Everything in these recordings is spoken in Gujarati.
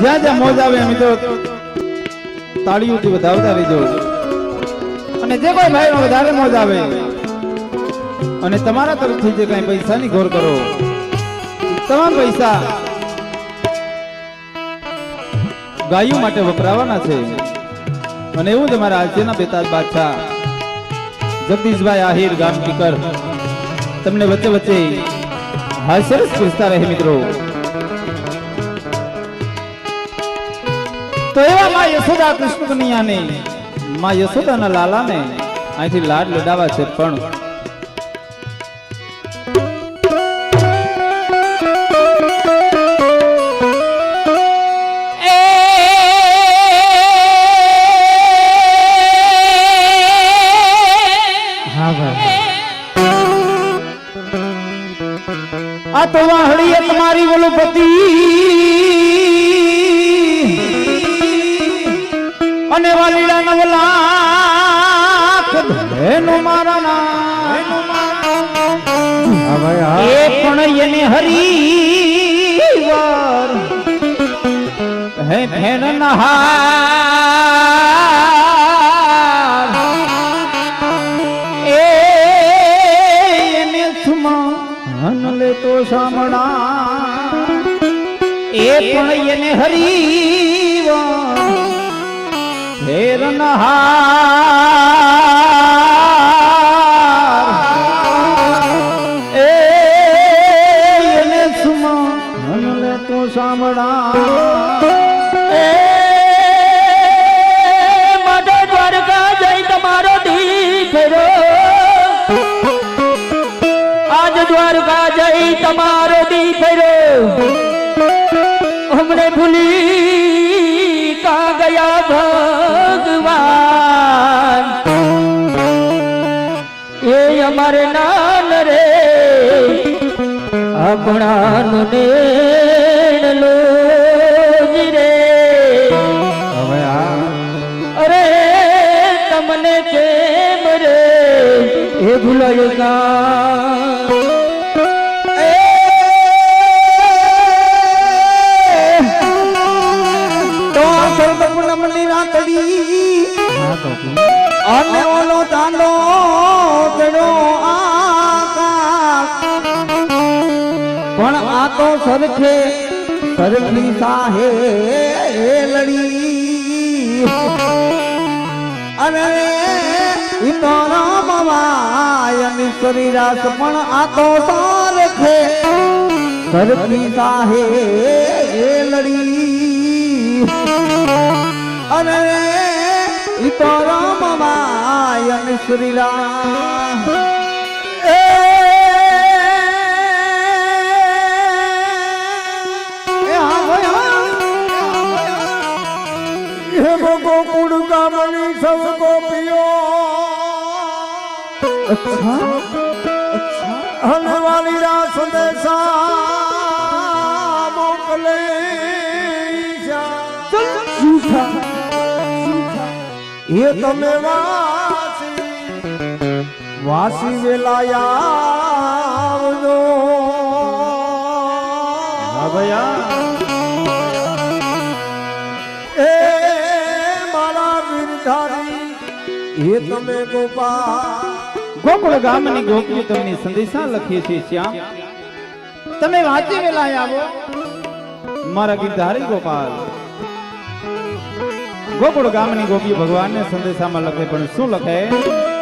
જ્યાં જ્યાં મોજ આવે તો તાળીઓથી વધાવતા રહેજો. અને જે કોઈ ભાઈ વધારે મોજ આવે, અને તમારા તરફથી જે કઈ પૈસાની ઘોર કરો, તમામ પૈસા ગાયો માટે વપરાવાના છે. અને એવું જ અમારા આજ્યના બેતાજ બાદશાહ જગદીશભાઈ આહિર ગામ કીકર તમને વચ્ચે વચ્ચે હાસ્યરસ પૂછતા રહે મિત્રો. યશોદા કૃષ્ણ કનૈયાને માં યશોદાના લાલાને અહીંથી લાડ લડાવા છે પણ ધેનો મારા નામ. એ પણ એને હરિવાર. હે ફેન નહાર. એ એને સુમન લે સામણા એ પણ એને હરિવાર. ફેર નહાર. તમારો દીકરો હમણે ભૂલી કા ગયા ભગવાન? એ અમારે નાન રે. આપણાનું નેણ સરખે સરખી સાહે લડી. અને ઈ તો રામવાયની શરીરાસ પણ આ તો સરખે સરખી સાહે લડી. અને ઈ તો હલવાલી રા સંદેશા મોકલે એ તમે વાસી. વાસી વેલાયા ભયા. એ મારા બિરધારી એ તમે ગોપા ગોકુળ ગામની ગોપી તમને સંદેશા લખીએ છીએ શ્યામ. તમે વાંચી વેલા આવો. મારા ગીરધારી ગોપાલ. ગોકુળ ગામની ગોપી ભગવાનને સંદેશામાં લખે, પણ શું લખે?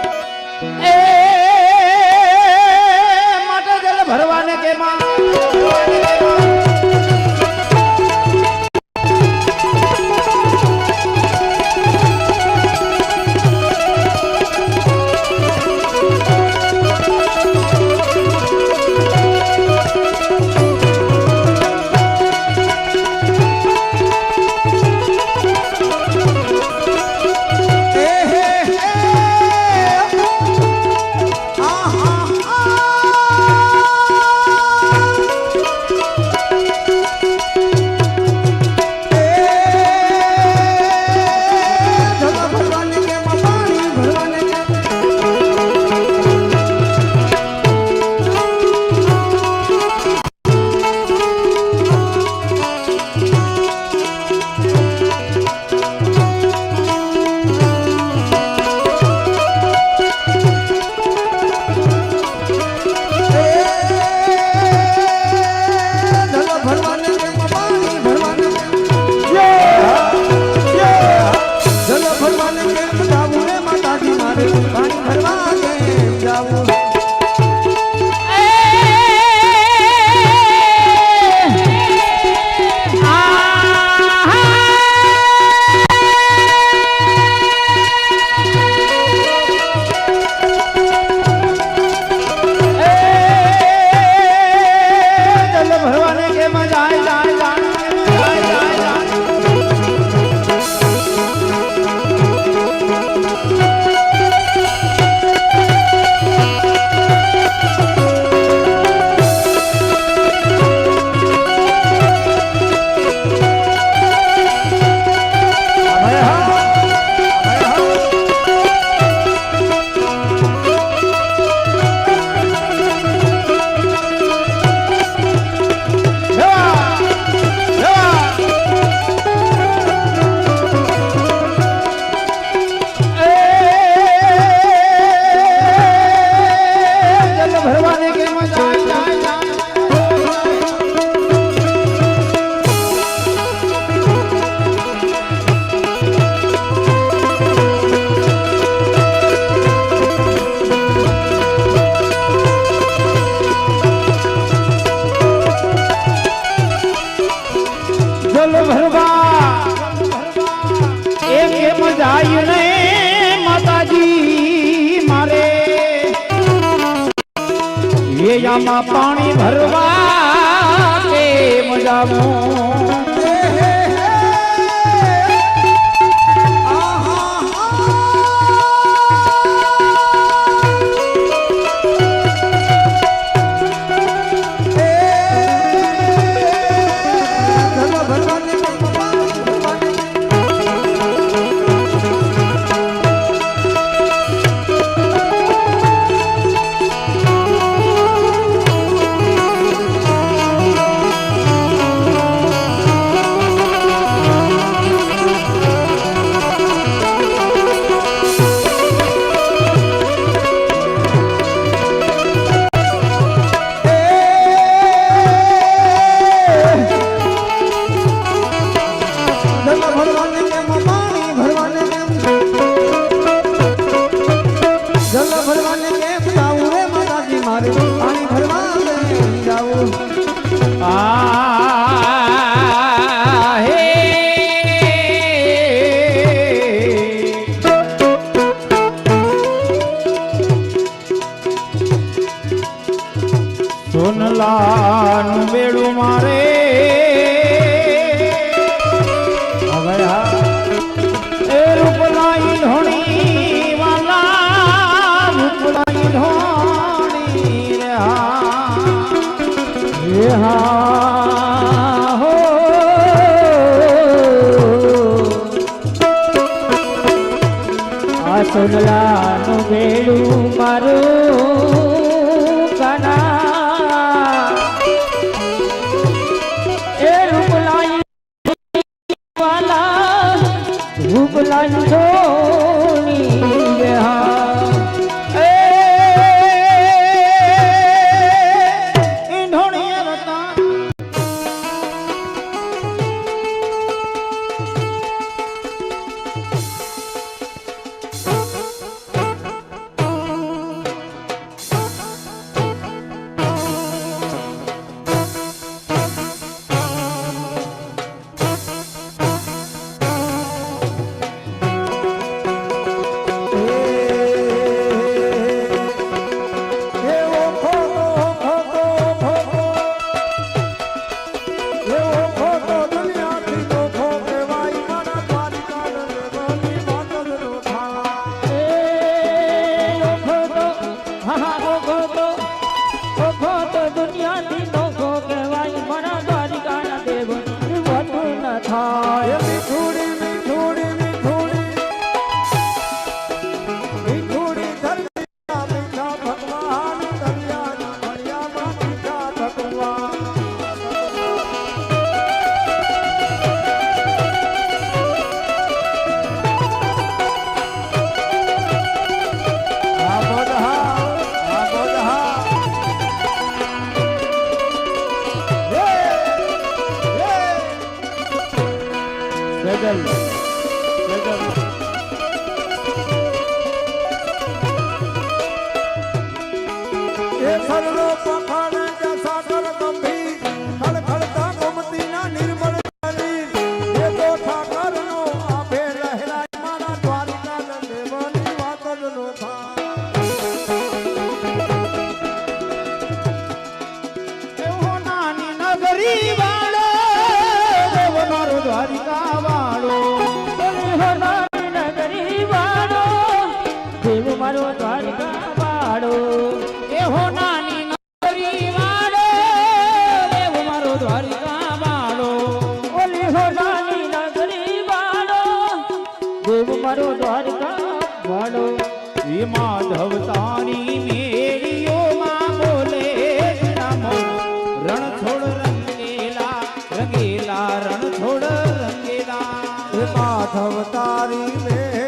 જલ ભરવા એ કેમ જાય ને માતાજી મારે. એ આમાં પાણી ભરવા કેમ જાવું કેમ પાવું રે માતાજી મારું પાણી ભરવા જાવું આ હે. માધવ તારી મેં